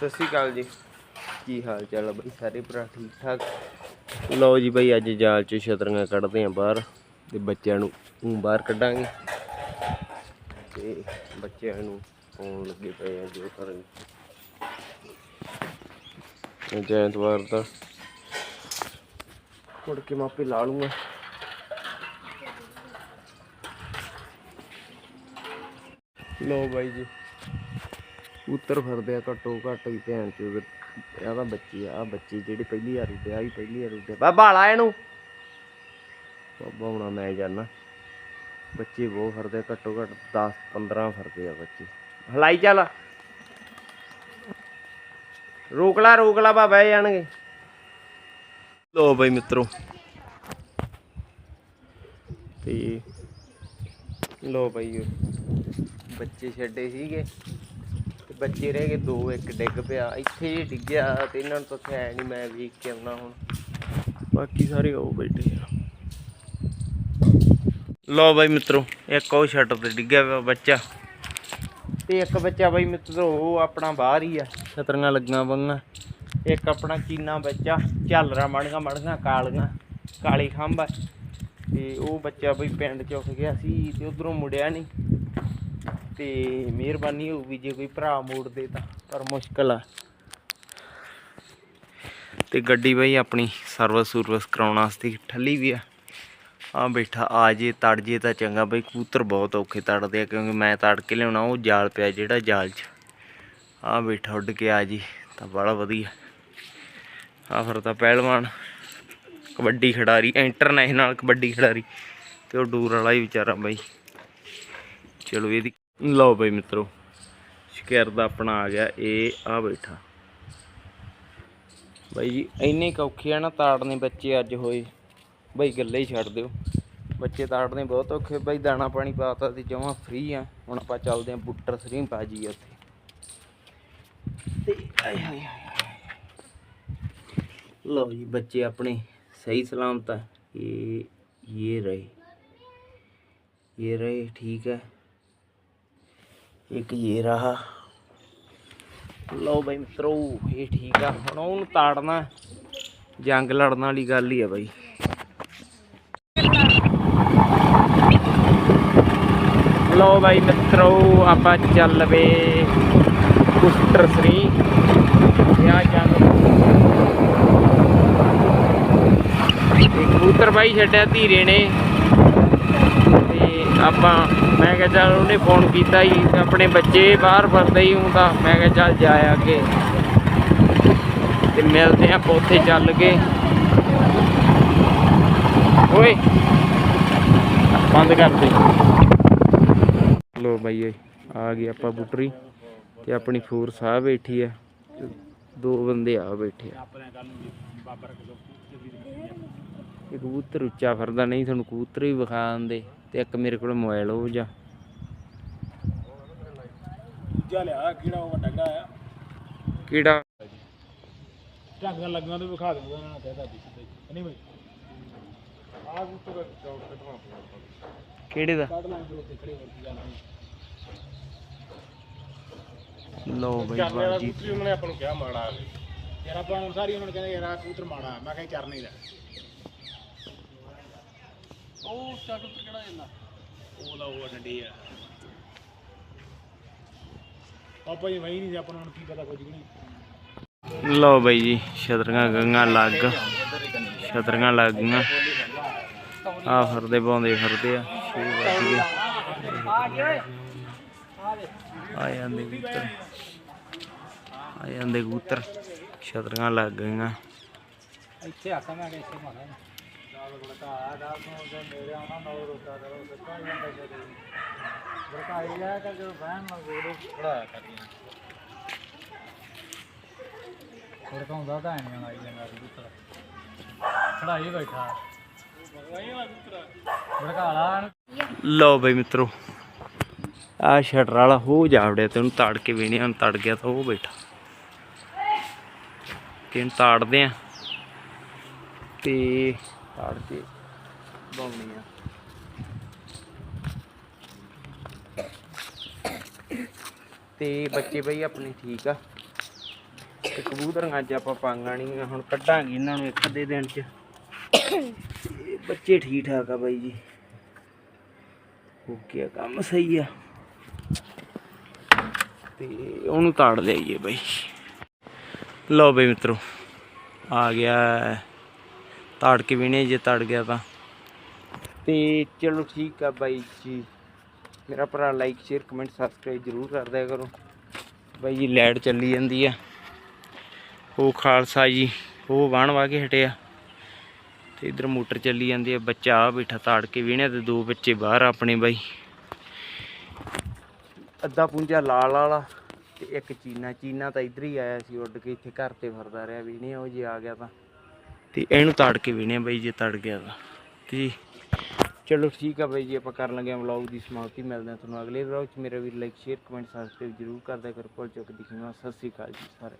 ਸਤਿ ਸ਼੍ਰੀ ਅਕਾਲ ਜੀ। ਕੀ ਹਾਲ ਚਾਲ ਆ ਬਈ? ਸਾਰੇ ਭਰਾ ਠੀਕ ਠਾਕ? ਲਓ ਜੀ ਬਈ, ਅੱਜ ਜਾਲ ਚ ਛਤਰੀਆਂ ਕੱਢਦੇ ਆਂ ਬਾਹਰ ਤੇ ਬੱਚਿਆਂ ਨੂੰ ਊਂ ਬਾਹਰ ਕੱਢਾਂਗੇ। ਤੇ ਬੱਚਿਆਂ ਨੂੰ ਪਾਉਣ ਲੱਗੇ ਪਏ ਆ ਜੋ ਕਰਨ। ਅੱਜ ਐਤਵਾਰ ਦਾ। ਮੁੜ ਕੇ ਮਾਪੇ ਲਾ ਲੂੰਗਾ। ਲਓ ਬਾਈ ਜੀ। ਉੱਤਰ ਫਿਰਦੇ ਆ ਘੱਟੋ ਘੱਟ ਵੀ ਭੈਣ ਚੋ ਇਹ ਤਾਂ ਬੱਚੀ ਆ ਬੱਚੀ ਜਿਹੜੀ ਪਹਿਲੀ ਵਾਰ ਉੱਡਿਆ ਆਹ ਪਹਿਲੀ ਵਾਰ ਉੱਡਿਆ ਬਾਬਾ ਹਾਲਾ ਇਹਨੂੰ। ਬਾਬਾ ਹੁਣਾ ਮੈਂ ਜਾਣਾ ਬੱਚੇ ਬਹੁਤ ਫਿਰਦੇ ਘੱਟੋ ਘੱਟ 10 15 ਫਿਰਦੇ ਆ ਬੱਚੇ। ਹਲਾਈ ਚੱਲ। ਰੋਕ ਲਾ ਰੋਕ ਲਾ ਬਾਬਾ, ਇਹ ਜਾਣਗੇ। ਲੋ ਬਈ ਮਿੱਤਰੋ। ਤੇ ਲੋ ਬਈ, ਬੱਚੇ ਛੱਡੇ ਸੀਗੇ। ਬੱਚੇ ਰਹਿ ਗਏ ਦੋ ਇੱਕ ਡਿੱਗ ਪਿਆ ਇੱਥੇ ਹੀ ਡਿੱਗਿਆ ਤੇ ਇਹਨਾਂ ਨੂੰ ਤਾਂ ਹੈ ਨਹੀਂ ਮੈਂ ਵੇਖ ਕੇ ਆਉਣਾ ਹੁਣ। ਬਾਕੀ ਸਾਰੇ ਉਹ ਬੈਠੇ ਆ। ਲੋ ਬਾਈ ਮਿੱਤਰੋ ਇੱਕ ਉਹ ਛੱਟ ਤੇ ਡਿੱਗਿਆ ਪਿਆ ਬੱਚਾ। ਤੇ ਇੱਕ ਬੱਚਾ ਬਾਈ ਮਿੱਤਰੋ ਉਹ ਆਪਣਾ ਬਾਹਰ ਹੀ ਆ। ਛਤਰੀਆਂ ਲੱਗੀਆਂ ਬੰਗਾ ਇੱਕ ਆਪਣਾ ਚੀਨਾ ਬੱਚਾ ਝਾਲਰਾ ਮੜੀਆਂ ਮੜੀਆਂ ਕਾਲੀਆਂ ਕਾਲੀ ਖੰਭ ਤੇ ਉਹ ਬੱਚਾ ਬਈ ਪਿੰਡ ਚੁੱਕ ਗਿਆ ਸੀ ਤੇ ਉਧਰੋਂ ਮੁੜਿਆ ਨਹੀਂ ਤੇ ਮਿਹਰਬਾਨੀ ਹੋਊਗੀ ਜੇ ਕੋਈ ਭਰਾ ਮੋੜ ਦੇ ਤਾਂ, ਪਰ ਮੁਸ਼ਕਲ ਆ। ਤੇ ਗੱਡੀ ਬਈ ਆਪਣੀ ਸਰਵਿਸ ਸੁਰਵਿਸ ਕਰਾਉਣ ਵਾਸਤੇ ਠੱਲੀ ਵੀ ਆ। ਆ ਬੈਠਾ, ਆ ਜੇ, ਤੜ ਜੇ ਤਾਂ ਚੰਗਾ ਬਈ ਕੂਤਰ ਬਹੁਤ ਔਖੇ ਤੜਦੇ ਆ, ਕਿਉਂਕਿ ਮੈਂ ਤੜ ਕੇ ਲਿਆਉਣਾ, ਉਹ ਜਾਲ ਪਿਆ ਜਿਹੜਾ ਜਾਲ 'ਚ। ਆ ਬੈਠਾ ਉੱਡ ਕੇ ਆ ਜੀ, ਤਾਂ ਬੜਾ ਵਧੀਆ। ਆ ਫਿਰ ਤਾਂ ਪਹਿਲਵਾਨ, ਕਬੱਡੀ ਖਿਡਾਰੀ ਇੰਟਰਨੈਸ਼ਨਲ ਕਬੱਡੀ ਖਿਡਾਰੀ, ਤੇ ਉਹ ਡੂਰ ਵਾਲਾ ਹੀ ਵਿਚਾਰਾ ਬਾਈ। ਚਲੋ ਇਹਦੀ ਲਓ ਬਈ ਮਿੱਤਰੋ, ਸ਼ਿਕਰ ਦਾ ਆਪਣਾ ਆ ਗਿਆ, ਇਹ ਆ ਬੈਠਾ। ਬਾਈ ਜੀ, ਇੰਨੇ ਔਖੇ ਆ ਨਾ, ਤਾੜਨੇ ਬੱਚੇ ਅੱਜ ਹੋਏ। ਬਾਈ ਗੱਲੇ ਹੀ ਛੱਡ ਦਿਓ। ਬੱਚੇ ਤਾੜਨੇ ਬਹੁਤ ਔਖੇ, ਬਾਈ ਦਾਣਾ ਪਾਣੀ ਪਾਤਾ ਤੇ ਜਮਾ ਫ੍ਰੀ ਆ। ਹੁਣ ਆਪਾਂ ਚੱਲਦੇ ਆ, ਬੁੱਟਰ ਸਰੀਂ ਪਾ ਉੱਥੇ। ਤੇ ਲਓ ਜੀ, ਬੱਚੇ ਆਪਣੇ ਸਹੀ ਸਲਾਮਤ ਆ। ਇਹ ਇਹ ਰਹੇ। ਇਹ ਰਹੇ, ਠੀਕ ਹੈ ਇੱਕ ਇਹ ਰਹਾ ਲਓ ਬਾਈ ਮਿੱਤਰੋ, ਇਹ ਠੀਕ ਆ। ਹੁਣ ਉਹਨੂੰ ਤਾੜਨਾ ਜੰਗ ਲੜਨ ਵਾਲੀ ਗੱਲ ਹੀ ਆ ਬਾਈ। ਲਓ ਬਾਈ ਮਿੱਤਰੋ, ਆਪਾਂ ਚੱਲ ਪਏ ਕੁਸਟਰ ਸ੍ਰੀ। ਯਾ ਜੰਗ। ਕਬੂਤਰ ਬਾਈ ਛੱਡਿਆ ਧੀਰੇ ਨੇ। ਆਪਾਂ, ਮੈਂ ਕਿਹਾ ਚੱਲ ਉਹਨੇ ਫੋਨ ਕੀਤਾ ਹੀ, ਆਪਣੇ ਬੱਚੇ ਬਾਹਰ ਫਿਰਦੇ ਹੀ ਹੂੰ ਤਾਂ ਮੈਂ ਕਿਹਾ ਚੱਲ ਜਾ ਅੱਗੇ। ਤੇ ਮਿਲਦੇ ਆਪਾਂ ਉੱਥੇ ਚੱਲ ਕੇ। ਓਏ, ਬੰਦ ਕਰ ਦੇ। ਲੋ ਬਾਈ ਓਏ, ਆ ਗਏ ਆਪਾਂ ਬੁੱਟਰੀ, ਤੇ ਆਪਣੀ ਫੋਰਸ ਸਾਹ ਬੈਠੀ ਆ। ਦੋ ਬੰਦੇ ਆ ਬੈਠੇ ਆ। ਇਹ ਕਬੂਤਰ ਉੱਚਾ ਫਿਰਦਾ, ਨਹੀਂ ਤੁਹਾਨੂੰ ਕਬੂਤਰ ਵੀ ਵਿਖਾ ਦਿੰਦੇ। ਤੇ ਇੱਕ ਮੇਰੇ ਕੋਲ ਮੋਬਾਈਲ ਉਹ ਜਾ। ਦੂਜਾ ਲਿਆ ਕਿਹੜਾ ਉਹ ਵੱਡਾ ਆ ਕਿਹੜਾ? ਢੰਗਾਂ ਲੱਗੀਆਂ ਤੇ ਵਿਖਾ ਦੂੰਗਾ ਇਹਨਾਂ ਨੂੰ ਕਹਿਦਾ ਦੀ ਨਹੀਂ ਬਈ ਆਹ ਕਬੂਤਰ ਚੌਕ ਤੇ ਧਵਾ ਕਿਹੜੇ ਦਾ? ਕੱਢ ਲਾਂ ਫਿਰ ਉੱਤੇ ਖੜੇ ਹੋਰ ਕੀ ਗੱਲ ਨਹੀਂ ਲੋ ਬਈ ਬਾਜੀ। ਉਹਨਾਂ ਨੇ ਆਪਾਂ ਨੂੰ ਕਿਹਾ ਮਾੜਾ ਆ ਯਾਰ ਆਪਾਂ ਨੂੰ ਸਾਰੀ ਉਹਨਾਂ ਨੇ ਕਹਿੰਦੇ ਯਾਰ ਆਹ ਕਬੂਤਰ ਮਾੜਾ ਆ। ਮੈਂ ਕਿਹਾ ਚਰਨੇ ਦਾ। ਉਹ ਚੱਕ ਉੱਤਰ ਕਿਹੜਾ ਜਾਂਦਾ? ਉਹ ਲਾ ਉਹ ਡੰਡੀ ਆ। ਆਪਾਂ ਹੀ ਵਹੀ ਨਹੀਂ ਆਪਾਂ ਨੂੰ ਹੁਣ ਕੀ ਪਤਾ ਕੁਝ ਵੀ ਨਹੀਂ। ਲੋ ਬਈ ਜੀ ਛਤਰੀਆਂ ਗੰਗਾ ਲੱਗ ਛਤਰੀਆਂ ਲੱਗ ਗਈਆਂ। ਆ ਫਿਰਦੇ ਪਾਉਂਦੇ ਫਿਰਦੇ ਆ ਛੇ ਵੱਜ ਗਏ। ਆ ਜਾਂਦੇ ਕਬੂਤਰ। ਆ ਜਾਂਦੇ ਕਬੂਤਰ ਛਤਰੀਆਂ ਲੱਗ ਗਈਆਂ। ਇੱਥੇ ਆਖਾਂ ਮੈਂ ਕਿ ਇੱਥੇ ਮਾਰਾ। ਨਾਲ ਬੜਕਾ ਦਾ ਤੋਂ ਜੋ ਮੇਰੇ ਆਉਣਾ ਨੌ ਰੋਕਾ ਕਰੋ ਸੱਚਾ ਜਾਂਦਾ ਜਦੋਂ ਬੜਕਾਈ ਜਾ ਕਰ ਜੋ ਬਹਿਣ ਨਾਲ ਗੋੜੋ ਖੜਾਇਆ ਕਰਦੀਆਂ ਬੜਕਾਉਂਦਾ ਤਾਂ ਨਹੀਂ ਆਈ ਜਾਂਦਾ ਕਬੂਤਰ। ਖੜਾਈ ਬੈਠਾ। ਬੜਕਾ ਲਾ ਲਓ ਬਈ ਮਿੱਤਰੋ ਆ ਸ਼ਟਰ ਵਾਲਾ ਹੋ ਜਾਵੜਿਆ ਤੇ ਉਹਨੂੰ ਤਾੜ ਕੇ ਵੇਣਿਆ ਨੂੰ ਤੜ ਗਿਆ ਤਾਂ ਉਹ ਬੈਠਾ। ਤੇ ਇਹਨੂੰ ਤਾੜਦੇ ਆ ਤੇ ਤਾੜ ਕੇ। ਬਾਉਣੀ ਆ। ਤੇ ਬੱਚੇ ਬਈ ਆਪਣੇ ਠੀਕ ਆ। ਤੇ ਕਬੂਤਰਾਂ ਅੱਜ ਆਪਾਂ ਪਾਂਗਾਂ ਨਹੀਂ ਹੁਣ ਕੱਢਾਂਗੇ ਇਹਨਾਂ ਨੂੰ ਇੱਕ ਅੱਧੇ ਦਿਨ ਚ। ਬੱਚੇ ਠੀਕ ਠਾਕ ਆ ਬਾਈ ਜੀ। ਓਕੇ ਆ ਕੰਮ ਸਹੀ ਆ। ਤੇ ਉਹਨੂੰ ਤਾੜ ਲਿਆਈਏ ਬਾਈ। ਲਓ ਬਈ ਮਿੱਤਰੋ ਆ ਗਿਆ। ਤਾੜ ਕੇ ਵਿਨੇ ਜੇ ਤੜ ਗਿਆ ਤਾਂ। ਤੇ ਚਲੋ ਠੀਕ ਆ ਬਾਈ ਜੀ। ਮੇਰਾ ਭਰਾ ਲਾਈਕ ਸ਼ੇਅਰ ਕਮੈਂਟ ਸਬਸਕ੍ਰਾਈਬ ਜਰੂਰ ਕਰ ਦਿਆ ਕਰੋ। ਬਾਈ ਜੀ ਲਾਈਟ ਚੱਲੀ ਜਾਂਦੀ ਆ। ਉਹ ਖਾਲਸਾ ਜੀ ਉਹ ਵਾਣ ਵਾ ਕੇ ਹਟਿਆ। ਤੇ ਇਧਰ ਮੋਟਰ ਚੱਲੀ ਜਾਂਦੀ ਆ, ਬੱਚਾ ਆ ਬੈਠਾ ਤਾੜ ਕੇ ਵਿਹਣਿਆ ਤੇ ਦੋ ਬੱਚੇ ਬਾਹਰ ਆਪਣੇ ਬਾਈ। ਅੱਧਾ ਪੁੰਜਾ ਲਾਲ ਵਾਲਾ ਤੇ ਇੱਕ ਚੀਨਾ। ਚੀਨਾ ਤਾਂ ਇੱਧਰ ਹੀ ਆਇਆ ਸੀ ਉੱਡ ਕੇ, ਇੱਥੇ ਘਰ ਤੇ ਫਿਰਦਾ ਰਿਹਾ ਵੀ ਉਹ ਜੇ ਆ ਗਿਆ ਤਾਂ। ਤੇ ਇਹਨੂੰ ਤਾੜ ਕੇ ਵਿਹਣੇ ਬਾਈ ਜੇ ਤੜ ਗਿਆ ਤਾਂ। ਤੇ ਚਲੋ ਠੀਕ ਆ ਬਾਈ ਜੀ, ਆਪਾਂ ਕਰ ਲੱਗੇ ਹਾਂ ਵਲੌਗ ਦੀ ਸਮਾਪਤੀ। ਮਿਲਦੇ ਹਾਂ ਤੁਹਾਨੂੰ ਅਗਲੇ ਵਲੌਗ 'ਚ। ਮੇਰਾ ਵੀ ਲਾਈਕ ਸ਼ੇਅਰ ਕਮੈਂਟ ਸਬਸਕ੍ਰਾਈਬ ਜਰੂਰ ਕਰਦਾ ਕਰੋ। ਭੁੱਲ ਚੁੱਕ ਦਿਖੀਆਂ ਸਤਿ ਸ੍ਰੀ ਅਕਾਲ ਜੀ ਸਾਰੇ